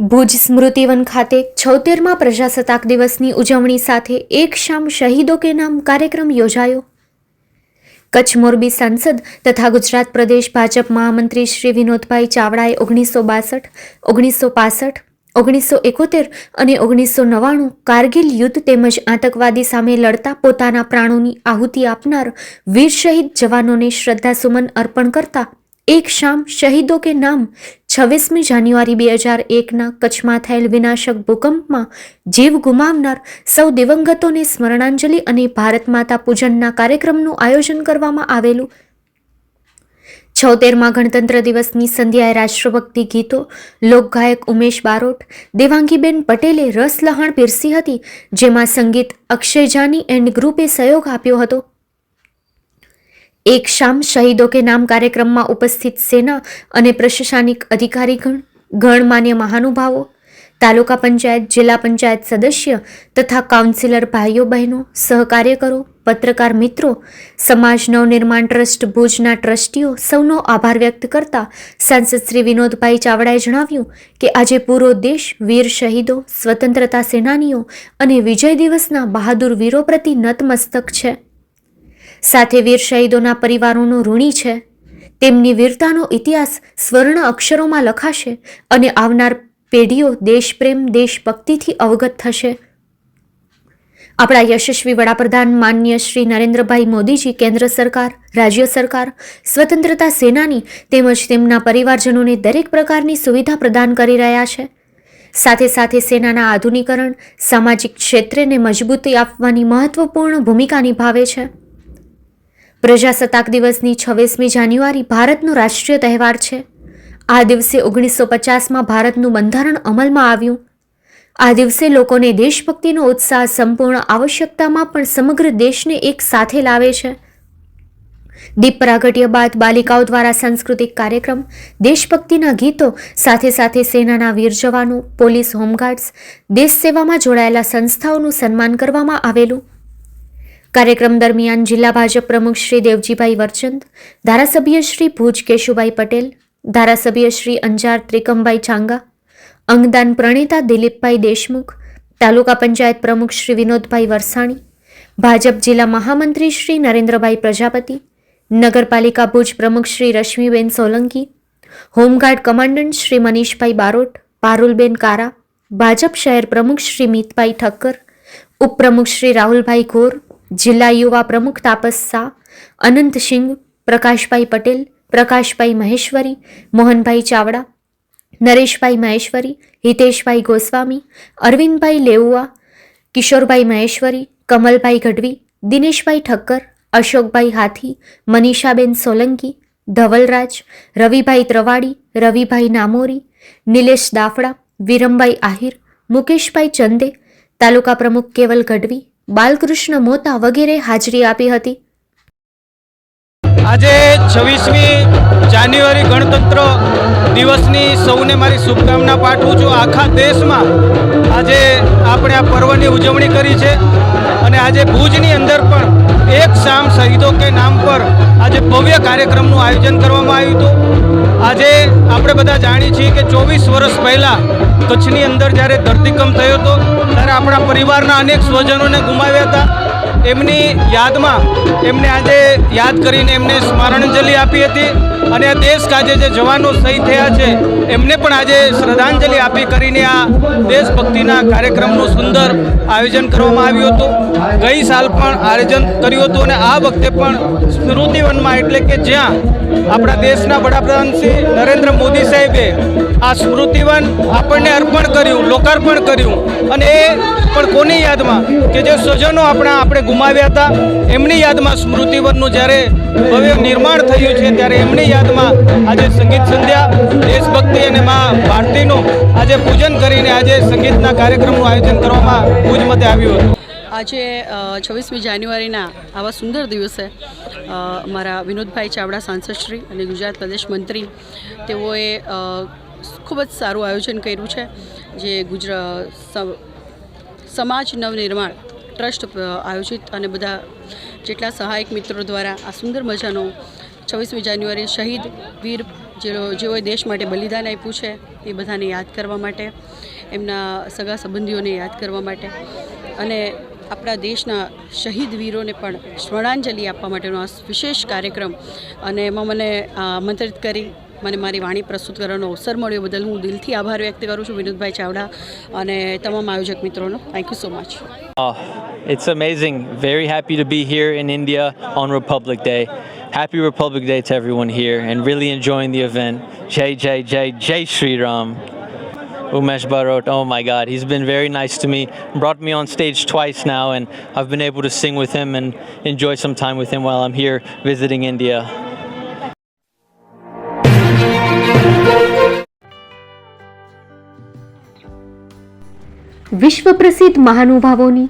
ભુજ સ્મૃતિવન ખાતે છોતેરમા પ્રજાસત્તાક દિવસની ઉજવણી સાથે એક શામ શહીદો કે નામ કાર્યક્રમ યોજાયો. કચ્છ મોરબી સાંસદ તથા ગુજરાત પ્રદેશ ભાજપ મહામંત્રી શ્રી વિનોદભાઈ ચાવડાએ ઓગણીસો બાસઠ, ઓગણીસો પાસઠ, ઓગણીસો એકોતેર અને ઓગણીસો નવ્વાણું કારગિલ યુદ્ધ તેમજ આતંકવાદી સામે લડતા પોતાના પ્રાણોની આહુતિ આપનાર વીર શહીદ જવાનોને શ્રદ્ધાસુમન અર્પણ કરતા એક શામ શહીદો કે નામ? છવ્વીસમી જાન્યુઆરી બે હજાર એકના કચ્છમાં થયેલ વિનાશક ભૂકંપમાં જીવ ગુમાવનાર સૌ દિવંગતોને સ્મરણાંજલિ અને ભારત માતા પૂજનના કાર્યક્રમનું આયોજન કરવામાં આવેલું. છોતેરમાં ગણતંત્ર દિવસની સંધ્યાએ રાષ્ટ્રભક્તિ ગીતો, લોકગાયક ઉમેશ બારોટ, દેવાંગીબેન પટેલે રસ લહાણ પીરસી હતી, જેમાં સંગીત અક્ષય જાની એન્ડ ગ્રુપે સહયોગ આપ્યો હતો. એક શામ શહીદો કે નામ કાર્યક્રમમાં ઉપસ્થિત સેના અને પ્રશાસનિક અધિકારીગણ ગણમાન્ય મહાનુભાવો, તાલુકા પંચાયત, જિલ્લા પંચાયત સદસ્ય તથા કાઉન્સિલર ભાઈઓ, બહેનો, સહકાર્યકરો, પત્રકાર મિત્રો, સમાજ નવનિર્માણ ટ્રસ્ટ, ભુજના ટ્રસ્ટીઓ સૌનો આભાર વ્યક્ત કરતા સાંસદ શ્રી વિનોદભાઈ ચાવડાએ જણાવ્યું કે આજે પૂરો દેશ વીર શહીદો, સ્વતંત્રતા સેનાનીઓ અને વિજય દિવસના બહાદુર વીરો પ્રતિ નતમસ્તક છે. સાથે વીર શહીદોના પરિવારોનો ઋણી છે. તેમની વીરતાનો ઇતિહાસ સ્વર્ણ અક્ષરોમાં લખાશે અને આવનાર પેઢીઓ દેશપ્રેમ, દેશભક્તિથી અવગત થશે. આપણા યશસ્વી વડાપ્રધાન માન્ય શ્રી નરેન્દ્રભાઈ મોદીજી, કેન્દ્ર સરકાર, રાજ્ય સરકાર, સ્વતંત્રતા સેનાની તેમજ તેમના પરિવારજનોને દરેક પ્રકારની સુવિધા પ્રદાન કરી રહ્યા છે. સાથે સાથે સેનાના આધુનિકરણ, સામાજિક ક્ષેત્રને મજબૂતી આપવાની મહત્વપૂર્ણ ભૂમિકા નિભાવે છે. પ્રજાસત્તાક દિવસની છવ્વીસમી જાન્યુઆરી ભારતનો રાષ્ટ્રીય તહેવાર છે. આ દિવસે ઓગણીસો પચાસમાં ભારતનું બંધારણ અમલમાં આવ્યું. આ દિવસે લોકોને દેશભક્તિનો ઉત્સાહ, સંપૂર્ણ આવશ્યકતામાં પણ સમગ્ર દેશને એક સાથે લાવે છે. દીપ પ્રાગટ્ય બાદ બાલિકાઓ દ્વારા સાંસ્કૃતિક કાર્યક્રમ, દેશભક્તિના ગીતો, સાથે સાથે સેનાના વીર જવાનો, પોલીસ હોમગાર્ડ્સ, દેશ સેવામાં જોડાયેલા સંસ્થાઓનું સન્માન કરવામાં આવેલું. કાર્યક્રમ દરમિયાન જિલ્લા ભાજપ પ્રમુખ શ્રી દેવજીભાઈ વરચંદ, ધારાસભ્ય શ્રી ભુજ કેશુભાઈ પટેલ, ધારાસભ્ય શ્રી અંજાર ત્રિકમભાઈ છાંગા, અંગદાન પ્રણેતા દિલીપભાઈ દેશમુખ, તાલુકા પંચાયત પ્રમુખ શ્રી વિનોદભાઈ વરસાણી, ભાજપ જિલ્લા મહામંત્રી શ્રી નરેન્દ્રભાઈ પ્રજાપતિ, નગરપાલિકા ભુજ પ્રમુખ Shri Rashmiben Solanki, home guard commandant Shri Manishbhai Barot, Parulben Kara, Bhajap શહેર પ્રમુખ શ્રી મિતભાઈ ઠક્કર, ઉપપ્રમુખ શ્રી રાહુલભાઈ ઘોર જિલ્લા યુવા પ્રમુખ તાપસ શાહ અનંતસિંહ પ્રકાશભાઈ પટેલ, પ્રકાશભાઈ મહેશ્વરી, મોહનભાઈ ચાવડા, નરેશભાઈ મહેશ્વરી, હિતેશભાઈ ગોસ્વામી, અરવિંદભાઈ લેઉઆ કિશોરભાઈ મહેશ્વરી, કમલભાઈ ગઢવી, દિનેશભાઈ ઠક્કર, અશોકભાઈ હાથી, મનીષાબેન સોલંકી, ધવલરાજ, રવિભાઈ ત્રવાડી, રવિભાઈ નામોરી, નિલેશ દાફડા, વિરમભાઈ આહિર, મુકેશભાઈ ચંદે, તાલુકા પ્રમુખ કેવલ ગઢવી બાલકૃષ્ણ મોતા વગેરે હાજરી આપી હતી. આજે છવ્વીસમી જાન્યુઆરી ગણતંત્ર દિવસની સૌને મારી શુભકામના પાઠવું છું. આખા દેશમાં આજે આપણે આ પર્વની ઉજવણી કરી છે અને આજે ભુજની અંદર પણ એક શામ શહીદો કે નામ પર આજે ભવ્ય કાર્યક્રમનું આયોજન કરવામાં આવ્યું હતું. આજે આપણે બધા જાણીએ છીએ કે ચોવીસ વર્ષ પહેલાં કચ્છની અંદર જ્યારે ધરતીકંપ થયો હતો, ત્યારે આપણા પરિવારના અનેક સ્વજનોને ગુમાવ્યા હતા. એમની યાદમાં એમને આજે યાદ કરીને એમને સ્મરણાંજલિ આપી હતી. અને આ દેશ કાજે જે જવાનો શહીદ થયા છે, એમને પણ આજે શ્રદ્ધાંજલિ આપી કરીને આ દેશભક્તિના કાર્યક્રમનું સુંદર આયોજન કરવામાં આવ્યું હતું. ગઈ સાલ પણ આયોજન કર્યું હતું અને આ વખતે પણ સ્મૃતિવનમાં એટલે કે જ્યાં આપણા દેશના વડાપ્રધાન શ્રી નરેન્દ્ર મોદી સાહેબે આ સ્મૃતિવન આપણને અર્પણ કર્યું, લોકાર્પણ કર્યું. અને એ પણ કોની યાદમાં? કે જે સ્વજનો આપણા આપણે ગુમાવ્યા હતા, એમની યાદમાં સ્મૃતિવનનું જ્યારે ભવ્ય નિર્માણ થયું છે, ત્યારે એમની યાદમાં આજે સંગીત સંધ્યા, દેશભક્તિ અને મા ભારતીનું આજે પૂજન કરીને આજે સંગીતના કાર્યક્રમનું આયોજન કરવામાં ભુજ મતે આવ્યું હતું. આજે છવ્વીસમી જાન્યુઆરીના આવા સુંદર દિવસે અમારા વિનોદભાઈ ચાવડા સાંસદશ્રી અને ગુજરાત પ્રદેશ મંત્રી તેઓએ ખૂબ જ સારું આયોજન કર્યું છે, જે ગુજરાત સમાજ નવનિર્માણ ટ્રસ્ટ આયોજિત અને બધા જેટલા સહાયક મિત્રો દ્વારા આ સુંદર મજાનો છવ્વીસમી જાન્યુઆરી શહીદ વીર જેઓ જેઓએ દેશ માટે બલિદાન આપ્યું છે, એ બધાને યાદ કરવા માટે, એમના સગા સંબંધીઓને યાદ કરવા માટે અને આપણા દેશના શહીદ વીરોને પણ સ્મરણાંજલિ આપવા માટેનો આ વિશેષ કાર્યક્રમ અને એમાં મને આમંત્રિત કરી, મને મારી વાણી પ્રસ્તુત કરવાનો અવસર મળ્યો બદલ હું દિલથી આભાર વ્યક્ત કરું છું વિનોદભાઈ ચાવડા અને તમામ આયોજક મિત્રોનો thank you so much it's amazing. Very happy to be here in India on Republic Day. Happy Republic Day to everyone here and really enjoying the event. Jai Jai Jai Jai Sri Ram. Umesh Barot, oh my God, he's been very nice to me. Brought me on stage twice now, and I've been able to sing with him and enjoy some time with him while I'm here visiting India. વિશ્વ પ્રસિદ્ધ મહાનુભાવોની